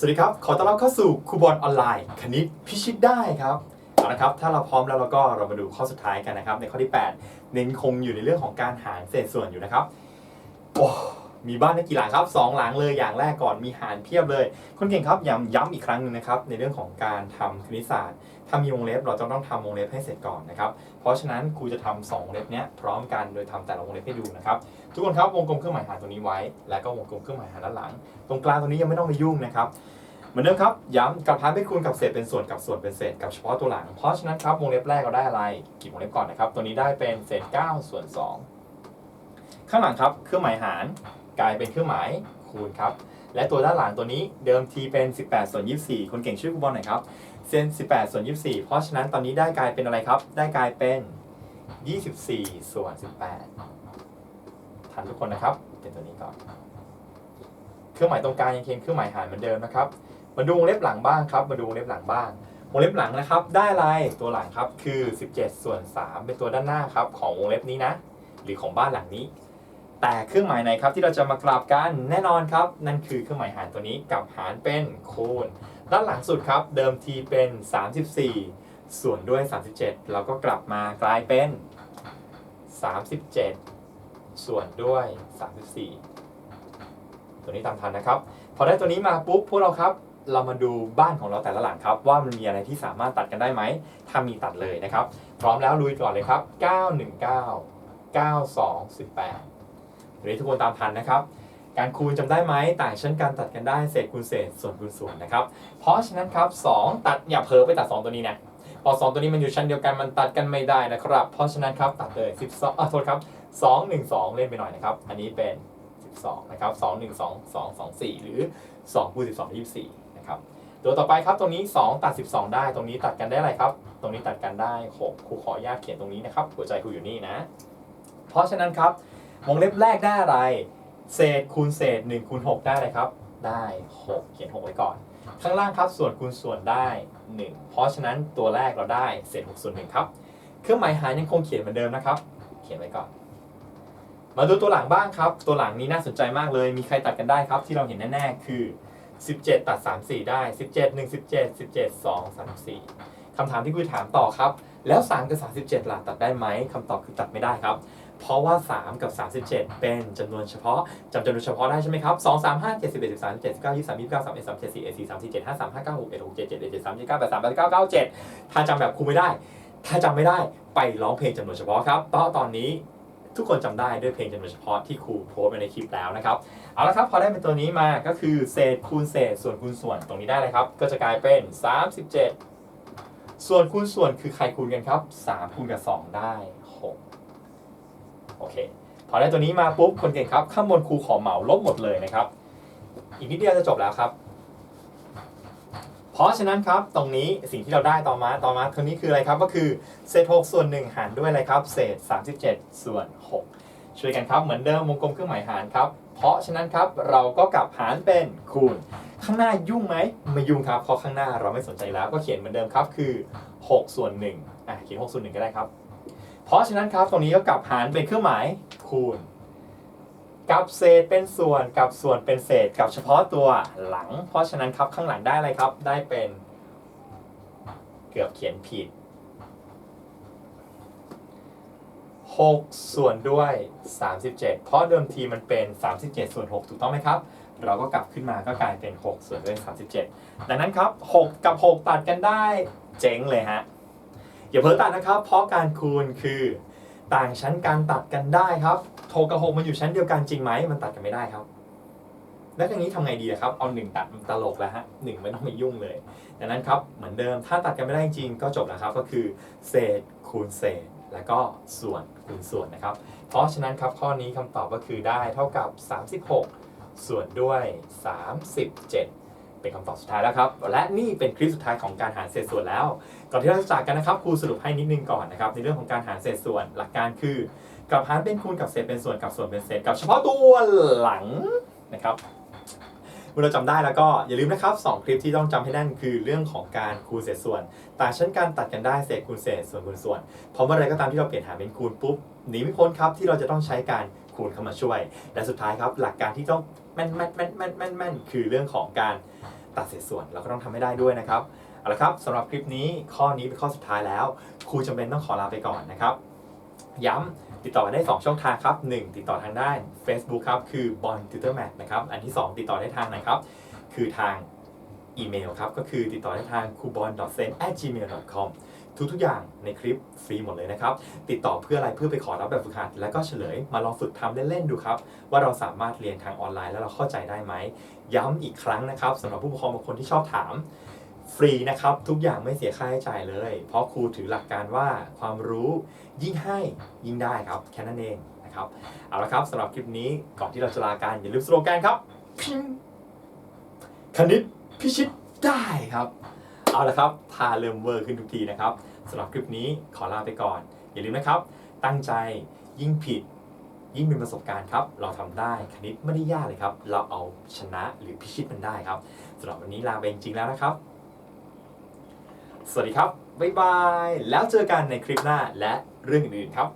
สวัสดีครับ ขอต้อนรับเข้าสู่ครูบอลออนไลน์ คณิตพิชิตได้ครับเอาละครับ ถ้าเราพร้อมแล้วเราก็เรามาดูข้อสุดท้ายกันนะครับ ในข้อที่ 8 เน้นคงอยู่ในเรื่องของการหารเศษส่วนอยู่นะครับโอ้ มีบ้านได้กี่หลังครับสองหลังเลยอย่างแรกก่อนมีหารเพียบเลย คนเก่งครับย้ำย้ำอีกครั้งหนึ่งนะครับในเรื่องของการทำคณิตศาสตร์ ถ้ามีวงเล็บเราจะต้องทำวงเล็บให้เสร็จก่อนนะครับ เพราะฉะนั้นครูจะทำสองวงเล็บเนี้ยพร้อมกันโดยทำแต่ละวงเล็บให้ดูนะครับทุกคนครับวงกลมเครื่องหมายหารตัวนี้ไว้ แล้วก็วงกลมเครื่องหมายหารด้านหลัง ตรงกลางตัวนี้ยังไม่ต้องไปยุ่งนะครับเหมือนเดิมครับย้ำกับพานเป็นคูณกับเศษเป็นส่วนกับส่วนเป็นเศษกับเฉพาะตัวหลัง เพราะฉะนั้นครับวงเล็บแรกเราได้อะไรกี่วงเล็บก่อนนะครับ ตัวนี้ได้เป็นเศษ 9 ส่วน 2 ข้างหลังครับเครื่องหมายหาร กลายเป็นเครื่องหมายคูณครับ และตัวด้านหลังตัวนี้เดิมทีเป็น 18 ส่วน 24 คนเก่งชื่อคุณบอลหน่อยครับเซน18 ส่วน 24 เพราะฉะนั้นตอนนี้ได้กลายเป็นอะไรครับ ได้กลายเป็น 24 ส่วน 18ทันทุกคนนะครับ เป็นตัวนี้ก่อน เครื่องหมายตรงกลางยังเคียงเครื่องหมายหารเหมือนเดิมนะครับ มาดูวงเล็บหลังบ้างครับ มาดูวงเล็บหลังบ้างวงเล็บหลังนะครับ ได้อะไรตัวหลังครับคือ 17 ส่วน 3 เป็นตัวด้านหน้าครับ ของวงเล็บนี้นะ หรือของบ้านหลังนี้ แต่เครื่องหมายไหนครับที่เราจะมากราบกันแน่นอนครับ นั่นคือเครื่องหมายหารตัวนี้กับหารเป็นคูณด้านหลังสุดครับ เดิมทีเป็น 34 ส่วนด้วย 37 เราก็กลับมากลายเป็น 37 ส่วนด้วย 34 ตัวนี้ตามทันนะครับ พอได้ตัวนี้มาปุ๊บพวกเราครับเรามาดูบ้านของเราแต่ละหลังครับ ว่ามันมีอะไรที่สามารถตัดกันได้ไหม ถ้ามีตัดเลยนะครับ พร้อมแล้วลุยก่อนเลยครับ 919 92 18วันนี้ทุกคนตามทันนะครับ การคูณจำได้ไหมต่างชั้นการตัดกันได้เศษคูณเศษส่วนคูณส่วนนะครับ เพราะฉะนั้นครับ2ตัดอย่าเผลอไปตัด 2 ตัวนี้นะพอ2ตัวนี้มันอยู่ชั้นเดียวกันมันตัดกันไม่ได้นะครับ เพราะฉะนั้นครับตัดเลย12อะโทษครับ2 1 2 เล่นไปหน่อยนะครับ อันนี้เป็น 12นะครับ2 1 2 2 2 4 หรือ2คูณ12ได้24นะครับตัวต่อไปครับตรงนี้ 2 ตัด 12 ได้ ตรงนี้ตัดกันได้อะไรครับ ตรงนี้ตัดกันได้ 6 ครูขออนุญาตเขียนตรงนี้นะครับ หัวใจครูอยู่นี่นะ เพราะฉะนั้นครับ วงเล็บแรกได้อะไร เศษคูณเศษ1คูณ6ได้อะไรครับ ได้ 6 เขียน 6 ไว้ก่อน ข้างล่างครับส่วนคูณส่วนได้ 1 เพราะฉะนั้นตัวแรกเราได้เศษ6ส่วน1ครับ เครื่องหมายหารยังคงเขียนเหมือนเดิมนะครับ เขียนไว้ก่อน มาดูตัวหลังบ้างครับ ตัวหลังนี้น่าสนใจมากเลย มีใครตัดกันได้ครับที่เราเห็นแน่ๆ คือ 17 ตัด 3 4 ได้ 17 1 17 17 2 3 4คำถามที่คุยถามต่อครับ แล้ว3กับ37ล่ะตัดได้ไหมคำตอบคือตัดไม่ได้ครับ เพราะว่า 3 กับ 37 เป็นจำนวนเฉพาะจำจำนวนเฉพาะได้ใช่ไหมครับ 2 3 5 7 11 13 7 9 23 29 31 37 4 4 3 4 7 5 3 5 9 6 1 6 7 7 7 3 7 9 8 3 8 9 9 7 ถ้าจำแบบครูไม่ได้ ถ้าจำไม่ได้ไปร้องเพลงจำนวนเฉพาะครับเพราะตอนนี้ทุกคนจำได้ด้วยเพลงจำนวนเฉพาะที่ครูโพสต์ไปในคลิปแล้วนะครับ เอาละครับพอได้เป็นตัวนี้มาก็คือเศษคูณเศษส่วนคูณส่วนตรงนี้ได้เลยครับ ก็จะกลายเป็น 37 ส่วนคูณส่วนคือใครคูณกันครับ 3 คูณกับ 2 ได้ โอเค พอได้ตัวนี้มาปุ๊บคนเก่งครับ ข้างบนครูขอเหมาลบหมดเลยนะครับ อีกนิดเดียวจะจบแล้วครับ เพราะฉะนั้นครับตรงนี้สิ่งที่เราได้ต่อมาต่อมาตัวนี้คืออะไรครับ ก็คือเศษ6ส่วน1หารด้วยอะไรครับ เศษ 37 ส่วน 6 ช่วยกันครับเหมือนเดิมวงกลมเครื่องหมายหารครับ เพราะฉะนั้นครับเราก็กลับหารเป็นคูณข้างหน้ายุ่งไหมไม่ยุ่งครับเพราะข้างหน้าเราไม่สนใจแล้วก็เขียนเหมือนเดิมครับคือ 6 ส่วน1อะเขียน6ส่วน1ก็ได้ครับ เพราะฉะนั้นครับตรงนี้ก็กลับหารเป็นเครื่องหมายคูณ กับเศษเป็นส่วนกับส่วนเป็นเศษกับเฉพาะตัวหลัง เพราะฉะนั้นครับข้างหลังได้อะไรครับ ได้เป็นเกือบเขียนผิด 6 ส่วนด้วย 37 เพราะเดิมทีมันเป็น 37 ส่วน 6 ถูกต้องไหมครับ เราก็กลับขึ้นมาก็กลายเป็น 6 ส่วนด้วย 37 ดังนั้นครับ 6 กับ 6 ตัดกันได้เจ๋งเลยฮะ อย่าเพิ่งตัดนะครับ เพราะการคูณคือต่างชั้นการตัดกันได้ครับโทกับ6มันอยู่ชั้นเดียวกันจริงไหมมันตัดกันไม่ได้ครับ แล้วอย่างนี้ทำไงดีครับ เอา1ตัดมันตลกแล้วฮะหนึ่งไม่ต้องไปยุ่งเลยดังนั้นครับเหมือนเดิมถ้าตัดกันไม่ได้จริงก็จบแล้วครับ ก็คือ เศษคูณเศษแล้วก็ส่วนคูณส่วนนะครับ เพราะฉะนั้นครับข้อนี้คำตอบก็คือได้เท่ากับ 36 ส่วนด้วย 37 เป็นคำตอบสุดท้ายแล้วครับ และนี่เป็นคลิปสุดท้ายของการหารเศษส่วนแล้ว ก่อนที่เราจะจากกันนะครับครูสรุปให้นิดนึงก่อนนะครับในเรื่องของการหารเศษส่วนหลักการคือกับหารเป็นคูณกับเศษเป็นส่วนกับส่วนเป็นเศษกับเฉพาะตัวหลังนะครับ มื่อเราจำได้แล้วก็อย่าลืมนะครับสองคลิปที่ต้องจำให้แน่นคือเรื่องของการคูณเศษส่วนต่างชั้นการตัดกันได้เศษคูณเศษส่วนคูณส่วน เพราะเมื่อไรก็ตามที่เราเปลี่ยนหารเป็นคูณปุ๊บหนีไม่พ้นครับที่เราจะต้องใช้การคูณเข้ามาช่วย และสุดท้ายครับ หลักการที่ต้องแม่นแม่นแม่นแม่นแม่นแม่นคือเรื่องของการตัดเศษส่วนเราก็ต้องทำให้ได้ด้วยนะครับเอาละครับสำหรับคลิปนี้ข้อนี้เป็นข้อสุดท้ายแล้ว ครูจำเป็นต้องขอลาไปก่อนนะครับ ย้ำ ติดต่อได้ 2 ช่องทางครับ 1 ติดต่อทางด้าน Facebook ครับ คือ b o n t u t o r m a t นะครับ อันที่ 2 ติดต่อได้ทางไหนครับ คือทางอีเมลครับ ก็คือติดต่อได้ทาง k u b o n s e n gmail com ทุกๆอย่างในคลิปฟรีหมดเลยนะครับ ติดต่อเพื่ออะไรเพื่อไปขอรับแบบฝึกหัด แล้วก็เฉลยมาลองฝึกทำเล่นๆดูครับ ว่าเราสามารถเรียนทางออนไลน์แล้วเราเข้าใจได้ไหม ย้ำอีกครั้งนะครับสำหรับผู้ปกครองบางคนที่ชอบถาม ฟรีนะครับ ทุกอย่างไม่เสียค่าใช้จ่ายเลย เพราะครูถือหลักการว่าความรู้ยิ่งให้ยิ่งได้ครับแค่นั้นเองนะครับเอาละครับสำหรับคลิปนี้ก่อนที่เราจะลากันอย่าลืมสโลแกนครับพิมพ์คณิตพิชิตได้ครับ เอาละครับทาเริ่มเวอร์ขึ้นทุกทีนะครับสำหรับคลิปนี้ขอลาไปก่อน อย่าลืมนะครับ ตั้งใจยิ่งผิด ยิ่งเป็นประสบการณ์ครับ เราทำได้คณิตไม่ได้ยากเลยครับ เราเอาชนะหรือพิชิตมันได้ครับสำหรับวันนี้ลาไปจริงๆแล้วนะครับ สวัสดีครับ บ๊ายบาย แล้วเจอกันในคลิปหน้าและเรื่องอื่นๆครับ